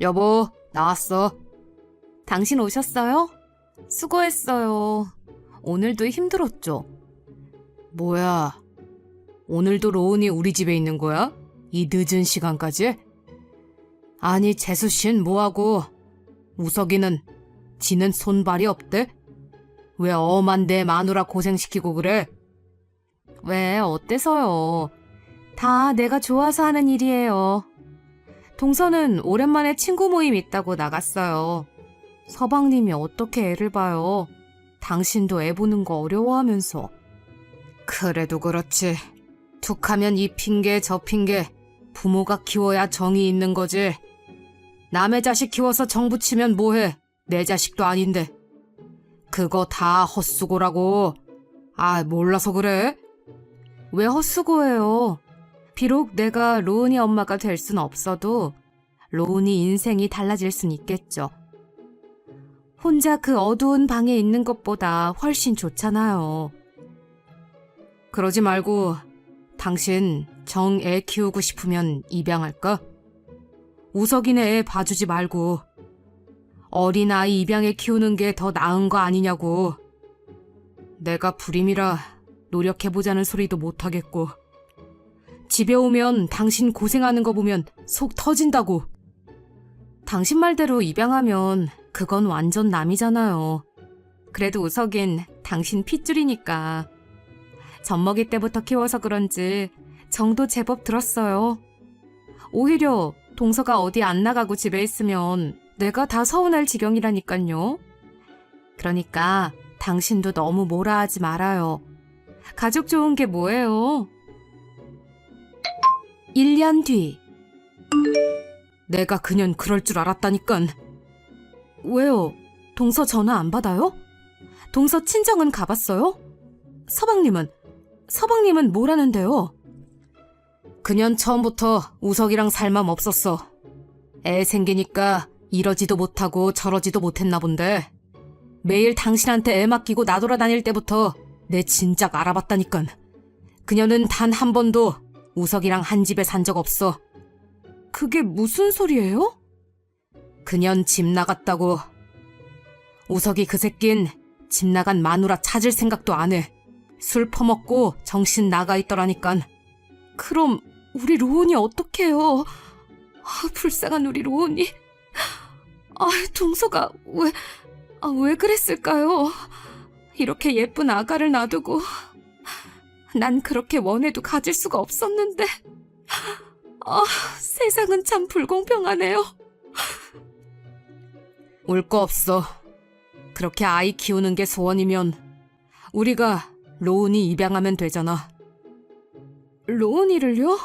여보, 나왔어. 당신 오셨어요? 수고했어요. 오늘도 힘들었죠? 뭐야, 오늘도 로운이 우리 집에 있는 거야? 이 늦은 시간까지? 아니, 재수 씨는 뭐하고, 우석이는 지는 손발이 없대? 왜 엄한 내 마누라 고생시키고 그래? 왜, 어때서요? 다 내가 좋아서 하는 일이에요. 동서는 오랜만에 친구 모임 있다고 나갔어요. 서방님이 어떻게 애를 봐요? 당신도 애 보는 거 어려워하면서. 그래도 그렇지. 툭하면 이 핑계 저 핑계 부모가 키워야 정이 있는 거지. 남의 자식 키워서 정 붙이면 뭐해? 내 자식도 아닌데. 그거 다 헛수고라고. 아, 몰라서 그래? 왜 헛수고예요? 비록 내가 로운이 엄마가 될 순 없어도 로운이 인생이 달라질 순 있겠죠. 혼자 그 어두운 방에 있는 것보다 훨씬 좋잖아요. 그러지 말고 당신 정 애 키우고 싶으면 입양할까? 우석이네 애 봐주지 말고 어린아이 입양해 키우는 게 더 나은 거 아니냐고. 내가 불임이라 노력해보자는 소리도 못하겠고. 집에 오면 당신 고생하는 거 보면 속 터진다고. 당신 말대로 입양하면 그건 완전 남이잖아요. 그래도 우석인 당신 핏줄이니까. 젖먹이 때부터 키워서 그런지 정도 제법 들었어요. 오히려 동서가 어디 안 나가고 집에 있으면 내가 다 서운할 지경이라니깐요. 그러니까 당신도 너무 뭐라 하지 말아요. 가족 좋은 게 뭐예요? 1년 뒤. 내가 그년 그럴 줄 알았다니깐. 왜요? 동서 전화 안 받아요? 동서 친정은 가봤어요? 서방님은? 서방님은 뭐라는데요? 그년 처음부터 우석이랑 살맘 없었어. 애 생기니까 이러지도 못하고 저러지도 못했나 본데. 매일 당신한테 애 맡기고 나돌아다닐 때부터 내 진작 알아봤다니깐. 그녀는 단 한 번도 우석이랑 한 집에 산 적 없어. 그게 무슨 소리예요? 그년 집 나갔다고. 우석이 그 새낀 집 나간 마누라 찾을 생각도 안 해. 술 퍼먹고 정신 나가 있더라니깐. 그럼 우리 로운이 어떡해요? 아, 불쌍한 우리 로운이. 아, 동서가 왜, 아, 왜 그랬을까요? 이렇게 예쁜 아가를 놔두고 난 그렇게 원해도 가질 수가 없었는데. 아, 세상은 참 불공평하네요. 울 거 없어. 그렇게 아이 키우는 게 소원이면 우리가 로운이 입양하면 되잖아. 로운이를요?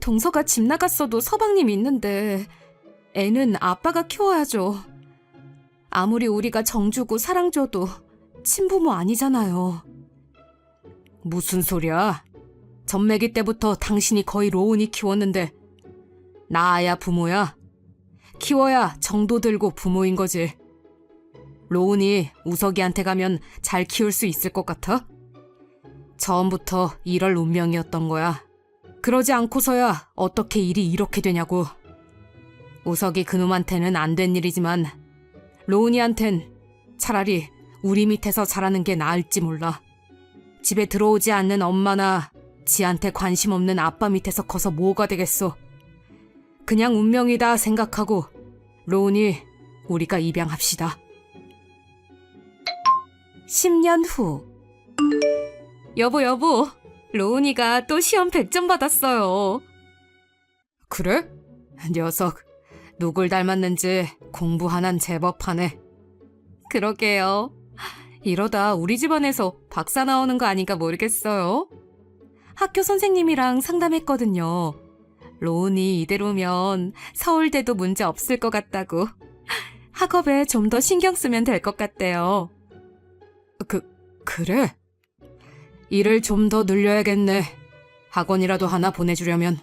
동서가 집 나갔어도 서방님 있는데 애는 아빠가 키워야죠. 아무리 우리가 정주고 사랑 줘도 친부모 아니잖아요. 무슨 소리야? 전매기 때부터 당신이 거의 로운이 키웠는데 나야 부모야. 키워야 정도 들고 부모인 거지. 로운이 우석이한테 가면 잘 키울 수 있을 것 같아? 처음부터 이럴 운명이었던 거야. 그러지 않고서야 어떻게 일이 이렇게 되냐고. 우석이 그놈한테는 안 된 일이지만 로운이한텐 차라리 우리 밑에서 자라는 게 나을지 몰라. 집에 들어오지 않는 엄마나 지한테 관심 없는 아빠 밑에서 커서 뭐가 되겠어. 그냥 운명이다 생각하고 로운이 우리가 입양합시다. 10년 후 여보 여보 로운이가 또 시험 100점 받았어요. 그래? 녀석 누굴 닮았는지 공부 하나는 제법 하네. 그러게요. 이러다 우리 집안에서 박사 나오는 거 아닌가 모르겠어요. 학교 선생님이랑 상담했거든요. 로운이 이대로면 서울대도 문제 없을 것 같다고. 학업에 좀 더 신경 쓰면 될 것 같대요. 그, 그래? 일을 좀 더 늘려야겠네. 학원이라도 하나 보내주려면.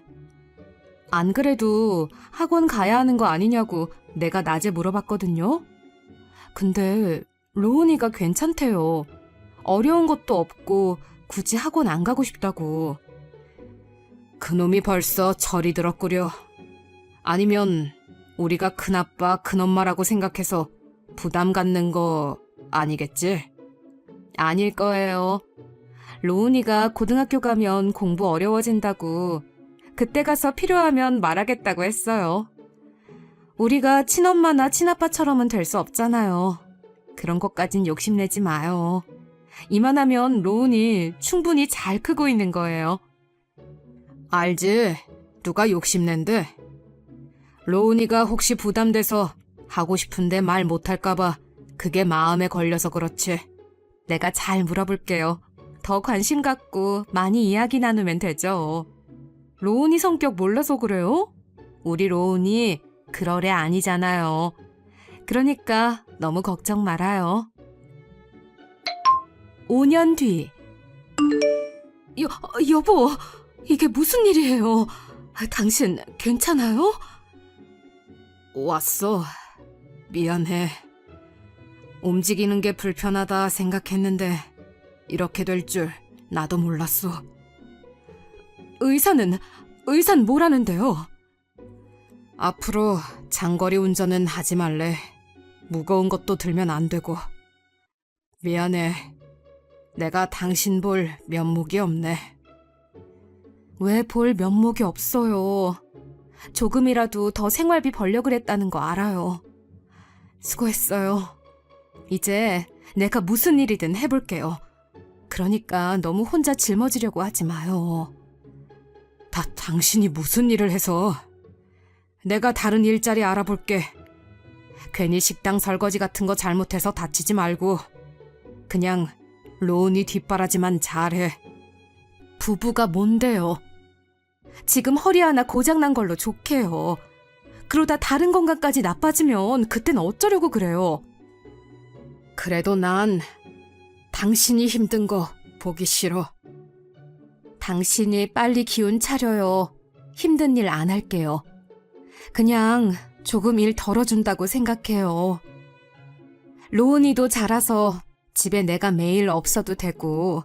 안 그래도 학원 가야 하는 거 아니냐고 내가 낮에 물어봤거든요. 근데 로운이가 괜찮대요. 어려운 것도 없고 굳이 학원 안 가고 싶다고. 그놈이 벌써 철이 들었구려. 아니면 우리가 큰아빠, 큰엄마라고 생각해서 부담 갖는 거 아니겠지? 아닐 거예요. 로운이가 고등학교 가면 공부 어려워진다고 그때 가서 필요하면 말하겠다고 했어요. 우리가 친엄마나 친아빠처럼은 될 수 없잖아요. 그런 것까진 욕심내지 마요. 이만하면 로운이 충분히 잘 크고 있는 거예요. 알지. 누가 욕심낸데. 로운이가 혹시 부담돼서 하고 싶은데 말 못할까봐 그게 마음에 걸려서 그렇지. 내가 잘 물어볼게요. 더 관심 갖고 많이 이야기 나누면 되죠. 로운이 성격 몰라서 그래요? 우리 로운이 그럴 애 아니잖아요. 그러니까 너무 걱정 말아요. 5년 뒤. 여, 여보, 이게 무슨 일이에요? 당신 괜찮아요? 왔어. 미안해. 움직이는 게 불편하다 생각했는데 이렇게 될 줄 나도 몰랐어. 의사는 의사는 뭐라는데요? 앞으로 장거리 운전은 하지 말래. 무거운 것도 들면 안 되고. 미안해. 내가 당신 볼 면목이 없네. 왜 볼 면목이 없어요? 조금이라도 더 생활비 벌려고 했다는 거 알아요. 수고했어요. 이제 내가 무슨 일이든 해볼게요. 그러니까 너무 혼자 짊어지려고 하지 마요. 다 당신이 무슨 일을 해서 내가 다른 일자리 알아볼게. 괜히 식당 설거지 같은 거 잘못해서 다치지 말고 그냥 로운이 뒷바라지만 잘해. 부부가 뭔데요? 지금 허리 하나 고장난 걸로 좋게요. 그러다 다른 건강까지 나빠지면 그땐 어쩌려고 그래요? 그래도 난 당신이 힘든 거 보기 싫어. 당신이 빨리 기운 차려요. 힘든 일 안 할게요. 그냥 조금 일 덜어준다고 생각해요. 로운이도 자라서 집에 내가 매일 없어도 되고,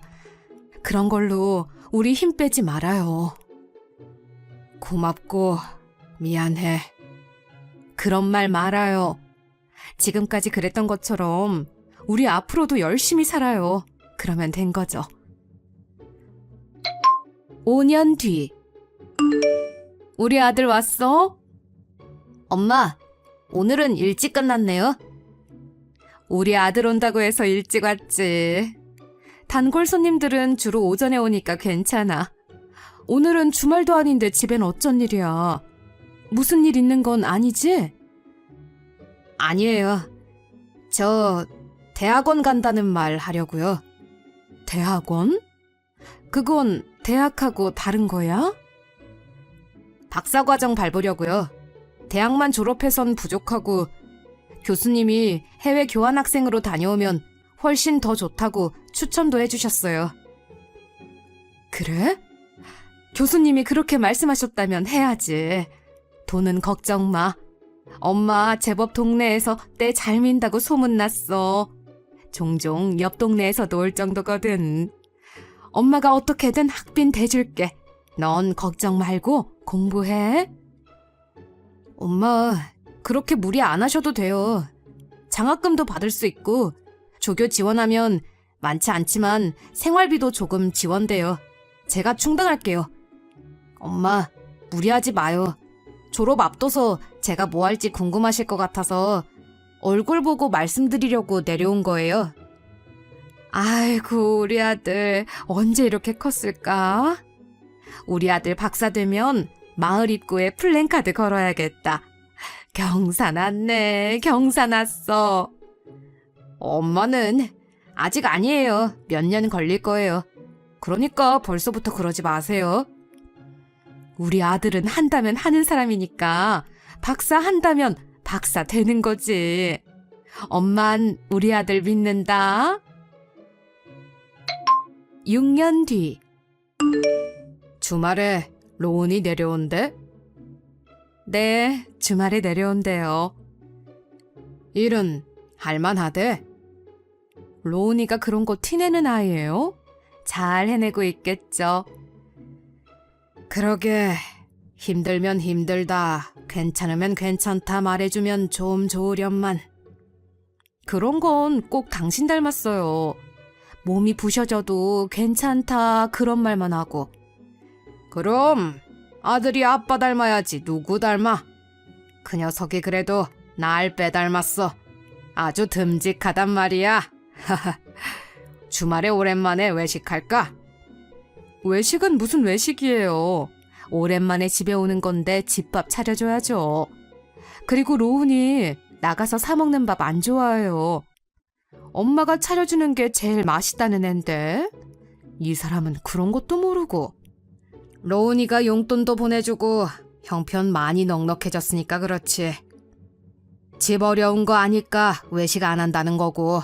그런 걸로 우리 힘 빼지 말아요. 고맙고, 미안해. 그런 말 말아요. 지금까지 그랬던 것처럼 우리 앞으로도 열심히 살아요. 그러면 된 거죠. 5년 뒤. 우리 아들 왔어? 엄마, 오늘은 일찍 끝났네요. 우리 아들 온다고 해서 일찍 왔지. 단골 손님들은 주로 오전에 오니까 괜찮아. 오늘은 주말도 아닌데 집엔 어쩐 일이야. 무슨 일 있는 건 아니지? 아니에요. 저 대학원 간다는 말 하려고요. 대학원? 그건 대학하고 다른 거야? 박사과정 밟으려고요. 대학만 졸업해선 부족하고 교수님이 해외 교환학생으로 다녀오면 훨씬 더 좋다고 추천도 해주셨어요. 그래? 교수님이 그렇게 말씀하셨다면 해야지. 돈은 걱정 마. 엄마 제법 동네에서 때 잘 민다고 소문났어. 종종 옆 동네에서도 올 정도거든. 엄마가 어떻게든 학빈 대줄게. 넌 걱정 말고 공부해. 엄마, 그렇게 무리 안 하셔도 돼요. 장학금도 받을 수 있고, 조교 지원하면 많지 않지만 생활비도 조금 지원돼요. 제가 충당할게요. 엄마, 무리하지 마요. 졸업 앞둬서 제가 뭐 할지 궁금하실 것 같아서 얼굴 보고 말씀드리려고 내려온 거예요. 아이고, 우리 아들 언제 이렇게 컸을까? 우리 아들 박사 되면 마을 입구에 플랜카드 걸어야겠다. 경사 났네, 경사 났어. 엄마는 아직 아니에요. 몇 년 걸릴 거예요. 그러니까 벌써부터 그러지 마세요. 우리 아들은 한다면 하는 사람이니까 박사 한다면 박사 되는 거지. 엄만 우리 아들 믿는다. 6년 뒤. 주말에 로운이 내려온대? 네, 주말에 내려온대요. 일은 할만하대? 로운이가 그런 거 티내는 아이예요? 잘 해내고 있겠죠. 그러게 힘들면 힘들다, 괜찮으면 괜찮다 말해주면 좀 좋으련만. 그런 건 꼭 당신 닮았어요. 몸이 부셔져도 괜찮다 그런 말만 하고. 그럼 아들이 아빠 닮아야지 누구 닮아? 그 녀석이 그래도 날 빼닮았어. 아주 듬직하단 말이야. 주말에 오랜만에 외식할까? 외식은 무슨 외식이에요. 오랜만에 집에 오는 건데 집밥 차려줘야죠. 그리고 로운이 나가서 사 먹는 밥 안 좋아해요. 엄마가 차려주는 게 제일 맛있다는 앤데 이 사람은 그런 것도 모르고 로운이가 용돈도 보내주고 형편 많이 넉넉해졌으니까 그렇지. 집 어려운 거 아니까 외식 안 한다는 거고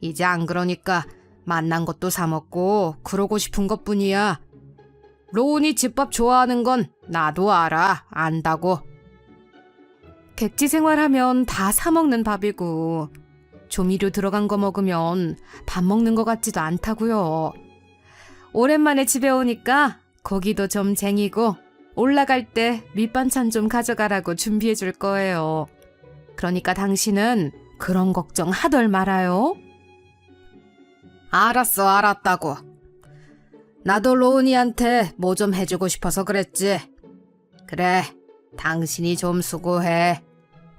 이제 안 그러니까 만난 것도 사 먹고 그러고 싶은 것뿐이야. 로운이 집밥 좋아하는 건 나도 알아. 안다고. 객지 생활하면 다 사 먹는 밥이고 조미료 들어간 거 먹으면 밥 먹는 것 같지도 않다고요. 오랜만에 집에 오니까 고기도 좀 쟁이고 올라갈 때 밑반찬 좀 가져가라고 준비해 줄 거예요. 그러니까 당신은 그런 걱정 하덜 말아요. 알았어, 알았다고. 나도 로운이한테 뭐 좀 해주고 싶어서 그랬지. 그래, 당신이 좀 수고해.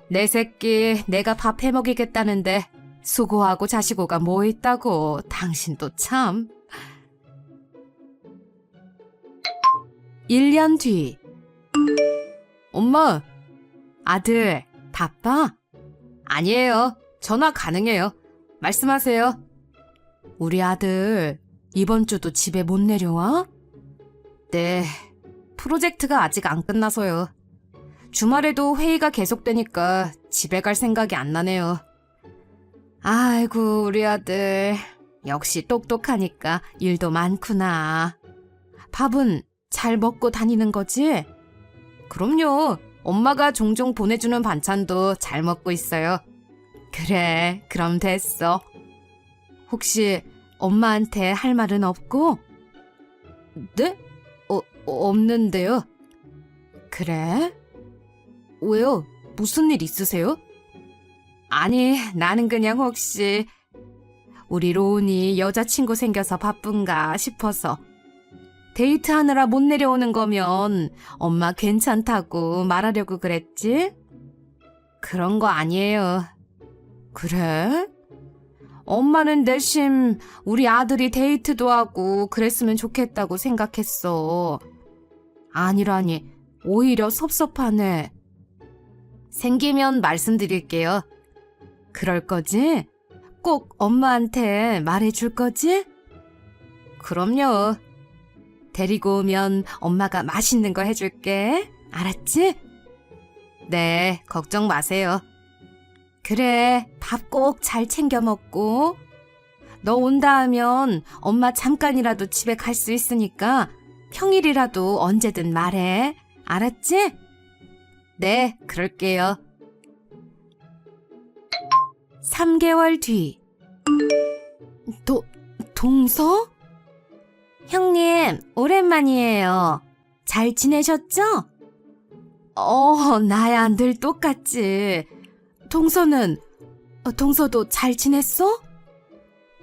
내 새끼 내가 밥 해먹이겠다는데 수고하고 자시고가 뭐 있다고 당신도 참. 1년 뒤 엄마, 아들, 바빠? 아니에요. 전화 가능해요. 말씀하세요. 우리 아들, 이번 주도 집에 못 내려와? 네, 프로젝트가 아직 안 끝나서요. 주말에도 회의가 계속되니까 집에 갈 생각이 안 나네요. 아이고, 우리 아들. 역시 똑똑하니까 일도 많구나. 밥은 잘 먹고 다니는 거지? 그럼요. 엄마가 종종 보내주는 반찬도 잘 먹고 있어요. 그래, 그럼 됐어. 혹시 엄마한테 할 말은 없고? 네? 어, 없는데요. 그래? 왜요? 무슨 일 있으세요? 아니, 나는 그냥 혹시 우리 로운이 여자친구 생겨서 바쁜가 싶어서 데이트하느라 못 내려오는 거면 엄마 괜찮다고 말하려고 그랬지? 그런 거 아니에요. 그래? 엄마는 내심 우리 아들이 데이트도 하고 그랬으면 좋겠다고 생각했어. 아니라니, 오히려 섭섭하네. 생기면 말씀드릴게요. 그럴 거지? 꼭 엄마한테 말해줄 거지? 그럼요. 데리고 오면 엄마가 맛있는 거 해줄게. 알았지? 네, 걱정 마세요. 그래, 밥 꼭 잘 챙겨 먹고. 너 온다 하면 엄마 잠깐이라도 집에 갈 수 있으니까 평일이라도 언제든 말해. 알았지? 네, 그럴게요. 3개월 뒤. 도, 동서? 형님, 오랜만이에요. 잘 지내셨죠? 어, 나야 늘 똑같지. 동서는, 어, 동서도 잘 지냈어?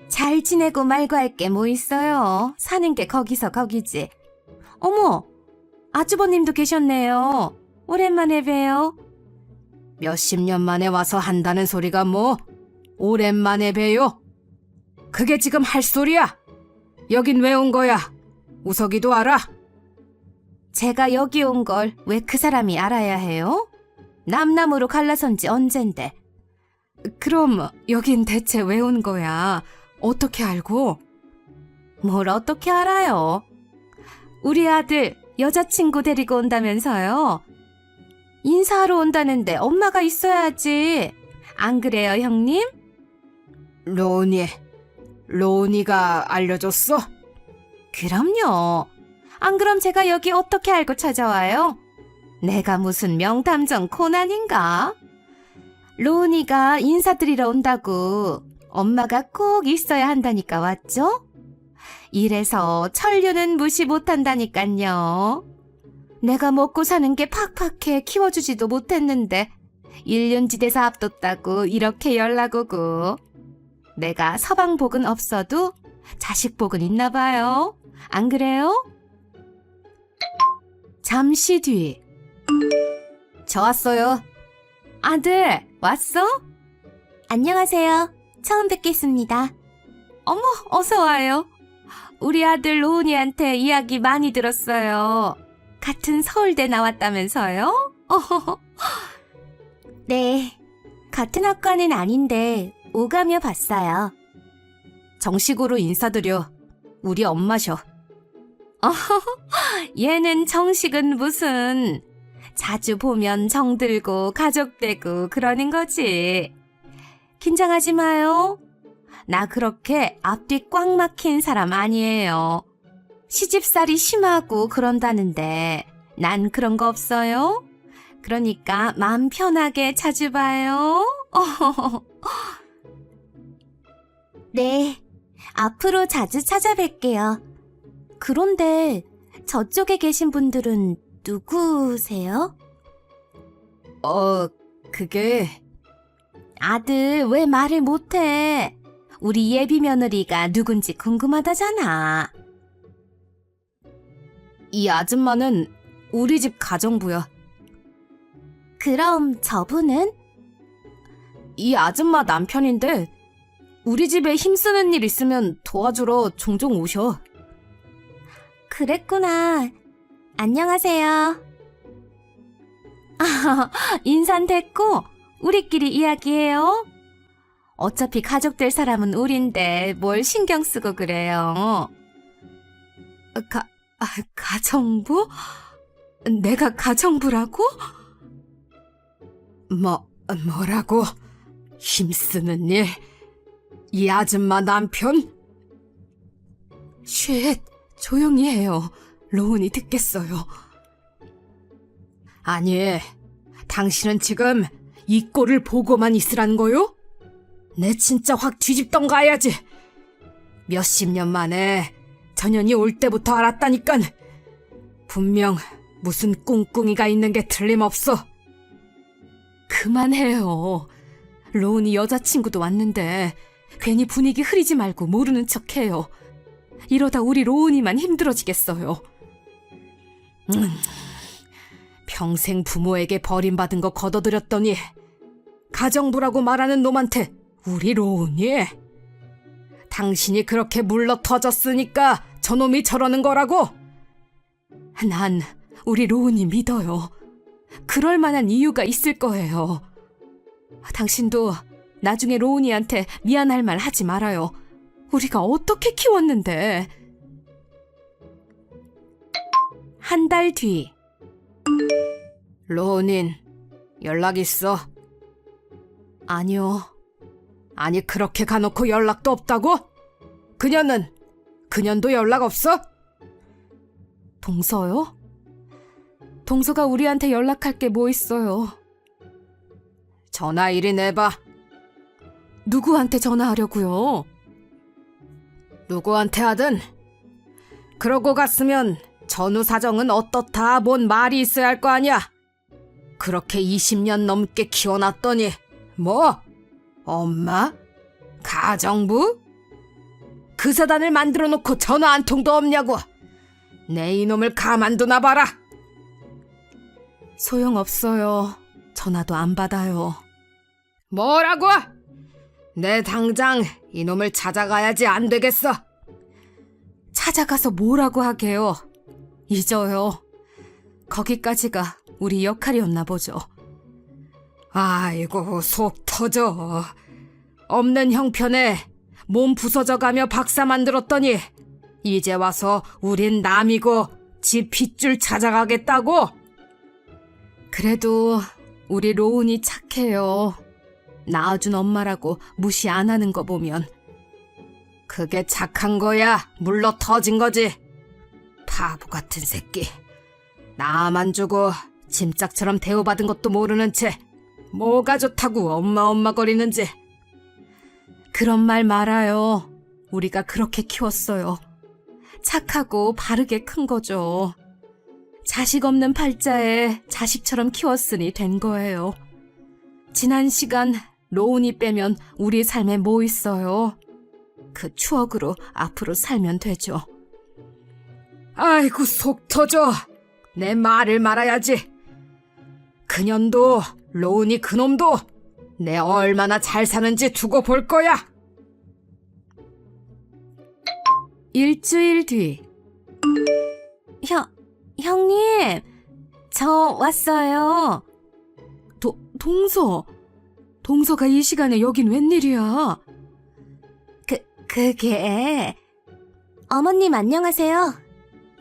잘 지내고 말고 할 게 뭐 있어요. 사는 게 거기서 거기지. 어머, 아주버님도 계셨네요. 오랜만에 봬요. 몇십 년 만에 와서 한다는 소리가 뭐, 오랜만에 봬요. 그게 지금 할 소리야. 여긴 왜 온 거야? 우석이도 알아? 제가 여기 온 걸 왜 그 사람이 알아야 해요? 남남으로 갈라선 지 언젠데. 그럼 여긴 대체 왜 온 거야? 어떻게 알고? 뭘 어떻게 알아요? 우리 아들 여자친구 데리고 온다면서요? 인사하러 온다는데 엄마가 있어야지. 안 그래요, 형님? 로니, 로니가 알려줬어? 그럼요. 안 그럼 제가 여기 어떻게 알고 찾아와요? 내가 무슨 명탐정 코난인가? 로니가 인사드리러 온다고 엄마가 꼭 있어야 한다니까 왔죠? 이래서 천류는 무시 못한다니깐요. 내가 먹고 사는 게 팍팍해 키워주지도 못했는데 1년지대서 앞뒀다고 이렇게 연락 오고 내가 서방복은 없어도 자식복은 있나 봐요. 안 그래요? 잠시 뒤. 저 왔어요. 아들, 왔어? 안녕하세요. 처음 뵙겠습니다. 어머, 어서 와요. 우리 아들 로운이한테 이야기 많이 들었어요. 같은 서울대 나왔다면서요? 네. 같은 학과는 아닌데 오가며 봤어요. 정식으로 인사드려. 우리 엄마셔. 얘는 정식은 무슨 자주 보면 정들고 가족되고 그러는 거지. 긴장하지 마요. 나 그렇게 앞뒤 꽉 막힌 사람 아니에요. 시집살이 심하고 그런다는데 난 그런 거 없어요. 그러니까 마음 편하게 자주 봐요. 네, 앞으로 자주 찾아뵐게요. 그런데 저쪽에 계신 분들은 누구세요? 어, 그게... 아들, 왜 말을 못해? 우리 예비 며느리가 누군지 궁금하다잖아. 이 아줌마는 우리 집 가정부야. 그럼 저분은? 이 아줌마 남편인데 우리 집에 힘쓰는 일 있으면 도와주러 종종 오셔. 그랬구나. 안녕하세요. 아, 인산 됐고 우리끼리 이야기해요. 어차피 가족 될 사람은 우린데 뭘 신경 쓰고 그래요. 가, 아, 가정부? 내가 가정부라고? 뭐, 뭐라고? 힘쓰는 일? 이 아줌마 남편? 쉿, 조용히 해요. 로운이 듣겠어요. 아니, 당신은 지금 이 꼴을 보고만 있으란 거요? 내 진짜 확 뒤집던 가야지. 몇십 년 만에 전현이 올 때부터 알았다니깐. 분명 무슨 꿍꿍이가 있는 게 틀림없어. 그만해요. 로운이 여자친구도 왔는데 괜히 분위기 흐리지 말고 모르는 척 해요. 이러다 우리 로운이만 힘들어지겠어요. 음, 평생 부모에게 버림받은 거 걷어들였더니 가정부라고 말하는 놈한테 우리 로운이 당신이 그렇게 물러 터졌으니까 저놈이 저러는 거라고? 난 우리 로운이 믿어요. 그럴 만한 이유가 있을 거예요. 당신도 나중에 로운이한테 미안할 말 하지 말아요. 우리가 어떻게 키웠는데. 한 달 뒤. 로운인, 연락 있어? 아니요. 아니, 그렇게 가놓고 연락도 없다고? 그녀는, 그년도 연락 없어? 동서요? 동서가 우리한테 연락할 게 뭐 있어요? 전화 이리 내봐. 누구한테 전화하려고요? 누구한테 하든. 그러고 갔으면 전후 사정은 어떻다 뭔 말이 있어야 할 거 아니야. 그렇게 20년 넘게 키워놨더니 뭐? 엄마? 가정부? 그 사단을 만들어 놓고 전화 한 통도 없냐고. 내 이놈을 가만두나 봐라. 소용없어요. 전화도 안 받아요. 뭐라고? 내 당장 이놈을 찾아가야지 안 되겠어. 찾아가서 뭐라고 하게요? 잊어요. 거기까지가 우리 역할이었나 보죠. 아이고, 속 터져. 없는 형편에 몸 부서져가며 박사 만들었더니 이제 와서 우린 남이고 집 핏줄 찾아가겠다고? 그래도 우리 로운이 착해요. 낳아준 엄마라고 무시 안 하는 거 보면. 그게 착한 거야. 물러 터진 거지. 바보 같은 새끼. 나만 주고 짐짝처럼 대우받은 것도 모르는 채 뭐가 좋다고 엄마 엄마 거리는지. 그런 말 말아요. 우리가 그렇게 키웠어요. 착하고 바르게 큰 거죠. 자식 없는 팔자에 자식처럼 키웠으니 된 거예요. 지난 시간 로운이 빼면 우리 삶에 뭐 있어요? 그 추억으로 앞으로 살면 되죠. 아이고, 속 터져. 내 말을 말아야지. 그년도, 로운이 그놈도 내 얼마나 잘 사는지 두고 볼 거야. 일주일 뒤. 형, 형님, 저 왔어요. 도, 동서. 동서가 이 시간에 여긴 웬일이야? 그, 그게. 어머님 안녕하세요.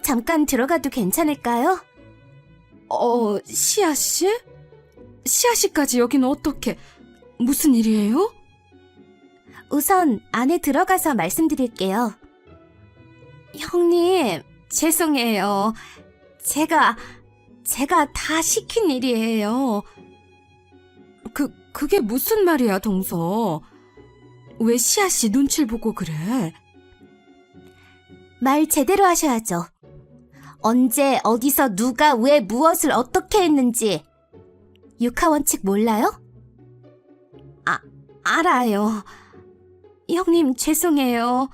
잠깐 들어가도 괜찮을까요? 어, 시아 씨? 시아 씨까지 여긴 어떻게, 무슨 일이에요? 우선 안에 들어가서 말씀드릴게요. 형님, 죄송해요. 제가, 제가 다 시킨 일이에요. 그, 그게 무슨 말이야, 동서. 왜 시아 씨 눈치를 보고 그래? 말 제대로 하셔야죠. 언제, 어디서, 누가, 왜, 무엇을 어떻게 했는지. 육하 원칙 몰라요? 아, 알아요. 형님, 죄송해요.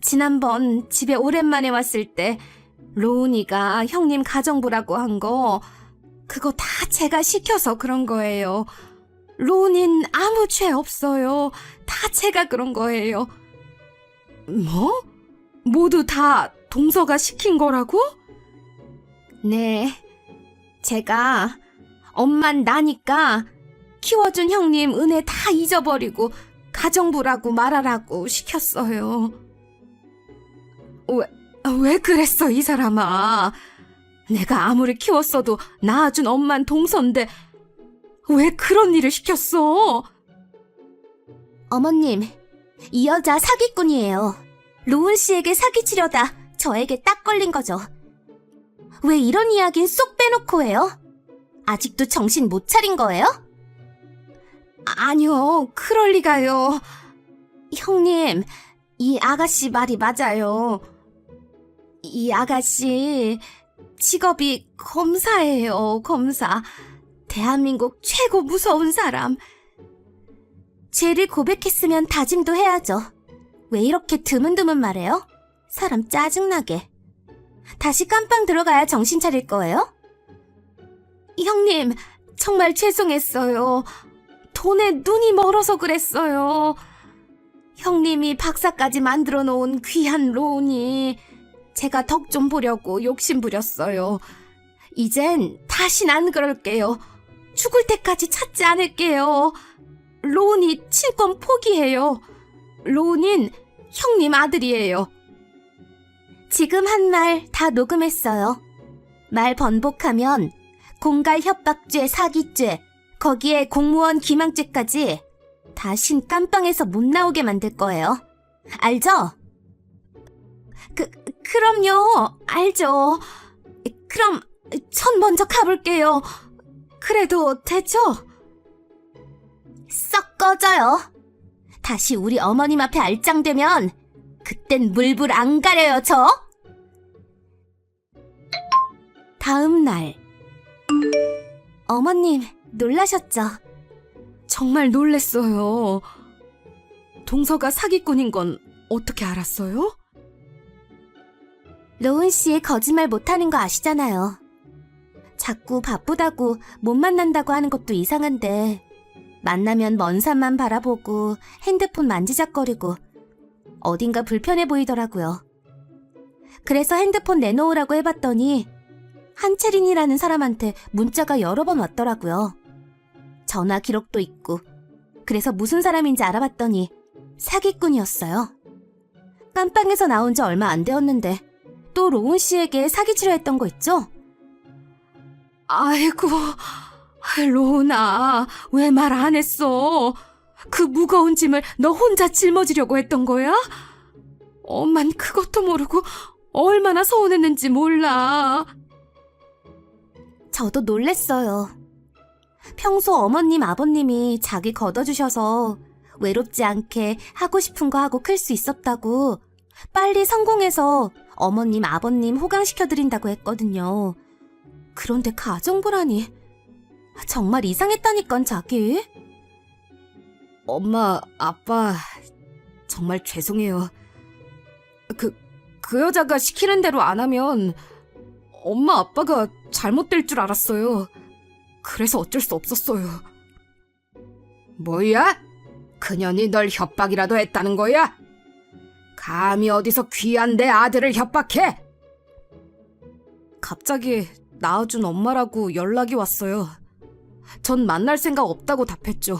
지난번 집에 오랜만에 왔을 때 로운이가 형님 가정부라고 한 거 그거 다 제가 시켜서 그런 거예요. 로운인 아무 죄 없어요. 다 제가 그런 거예요. 뭐? 모두 다 동서가 시킨 거라고? 네. 제가 엄만 나니까 키워준 형님 은혜 다 잊어버리고 가정부라고 말하라고 시켰어요. 왜, 왜 그랬어, 이 사람아? 내가 아무리 키웠어도 낳아준 엄만 동서인데 왜 그런 일을 시켰어? 어머님, 이 여자 사기꾼이에요. 로운 씨에게 사기치려다 저에게 딱 걸린 거죠. 왜 이런 이야기는 쏙 빼놓고 해요? 아직도 정신 못 차린 거예요? 아니요, 그럴 리가요. 형님, 이 아가씨 말이 맞아요. 이 아가씨, 직업이 검사예요, 검사. 대한민국 최고 무서운 사람. 죄를 고백했으면 다짐도 해야죠. 왜 이렇게 드문드문 말해요? 사람 짜증나게. 다시 깜빵 들어가야 정신 차릴 거예요? 형님, 정말 죄송했어요. 돈에 눈이 멀어서 그랬어요. 형님이 박사까지 만들어 놓은 귀한 로운이 제가 덕 좀 보려고 욕심 부렸어요. 이젠 다신 안 그럴게요. 죽을 때까지 찾지 않을게요. 로운이 친권 포기해요. 로운인 형님 아들이에요. 지금 한 말 다 녹음했어요. 말 번복하면 공갈 협박죄, 사기죄, 거기에 공무원 기망죄까지 다신 깜빵에서 못 나오게 만들 거예요. 알죠? 그, 그럼요. 알죠. 그럼 전 먼저 가볼게요. 그래도 되죠? 썩 꺼져요. 다시 우리 어머님 앞에 알짱되면 그땐 물불 안 가려요, 저. 다음 날. 어머님, 놀라셨죠? 정말 놀랬어요. 동서가 사기꾼인 건 어떻게 알았어요? 로운 씨 거짓말 못하는 거 아시잖아요. 자꾸 바쁘다고 못 만난다고 하는 것도 이상한데 만나면 먼 산만 바라보고 핸드폰 만지작거리고 어딘가 불편해 보이더라고요. 그래서 핸드폰 내놓으라고 해봤더니 한채린이라는 사람한테 문자가 여러 번 왔더라고요. 전화 기록도 있고 그래서 무슨 사람인지 알아봤더니 사기꾼이었어요. 깜빵에서 나온 지 얼마 안 되었는데 또 로운 씨에게 사기치려 했던 거 있죠? 아이고, 로운아, 왜말 안 했어? 그 무거운 짐을 너 혼자 짊어지려고 했던 거야? 엄만 그것도 모르고 얼마나 서운했는지 몰라. 저도 놀랬어요. 평소 어머님, 아버님이 자기 걷어주셔서 외롭지 않게 하고 싶은 거 하고 클 수 있었다고 빨리 성공해서 어머님, 아버님 호강시켜드린다고 했거든요. 그런데 가정부라니. 정말 이상했다니깐, 자기. 엄마, 아빠, 정말 죄송해요. 그, 그 여자가 시키는 대로 안 하면 엄마, 아빠가 잘못될 줄 알았어요. 그래서 어쩔 수 없었어요. 뭐야? 그년이 널 협박이라도 했다는 거야? 감히 어디서 귀한 내 아들을 협박해? 갑자기 낳아준 엄마라고 연락이 왔어요. 전 만날 생각 없다고 답했죠.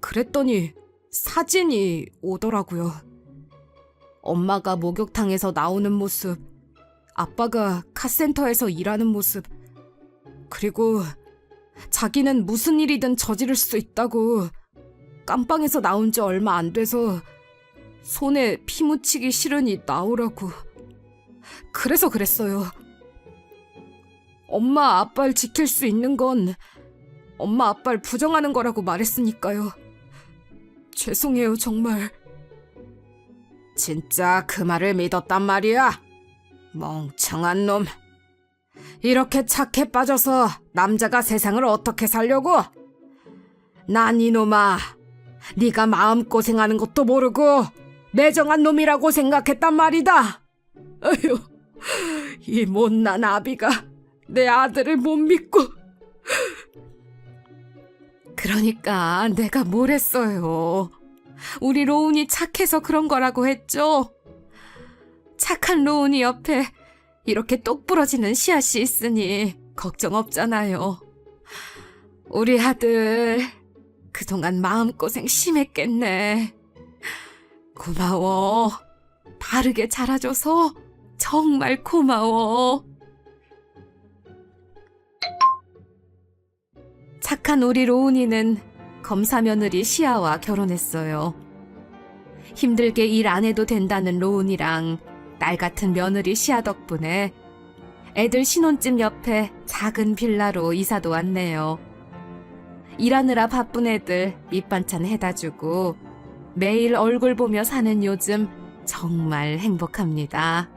그랬더니 사진이 오더라고요. 엄마가 목욕탕에서 나오는 모습, 아빠가 카센터에서 일하는 모습, 그리고 자기는 무슨 일이든 저지를 수 있다고 깜빵에서 나온 지 얼마 안 돼서 손에 피 묻히기 싫으니 나오라고. 그래서 그랬어요. 엄마 아빠를 지킬 수 있는 건 엄마 아빠를 부정하는 거라고 말했으니까요. 죄송해요, 정말. 진짜 그 말을 믿었단 말이야. 멍청한 놈. 이렇게 착해 빠져서 남자가 세상을 어떻게 살려고? 난 이놈아, 네가 마음고생하는 것도 모르고 매정한 놈이라고 생각했단 말이다. 아휴, 이 못난 아비가 내 아들을 못 믿고 그러니까 내가 뭘 했어요. 우리 로운이 착해서 그런 거라고 했죠. 착한 로운이 옆에 이렇게 똑 부러지는 씨앗이 있으니 걱정 없잖아요. 우리 아들 그동안 마음고생 심했겠네. 고마워. 바르게 자라줘서 정말 고마워. 착한 우리 로운이는 검사 며느리 시아와 결혼했어요. 힘들게 일 안 해도 된다는 로운이랑 딸 같은 며느리 시아 덕분에 애들 신혼집 옆에 작은 빌라로 이사도 왔네요. 일하느라 바쁜 애들 밑반찬 해다 주고 매일 얼굴 보며 사는 요즘 정말 행복합니다.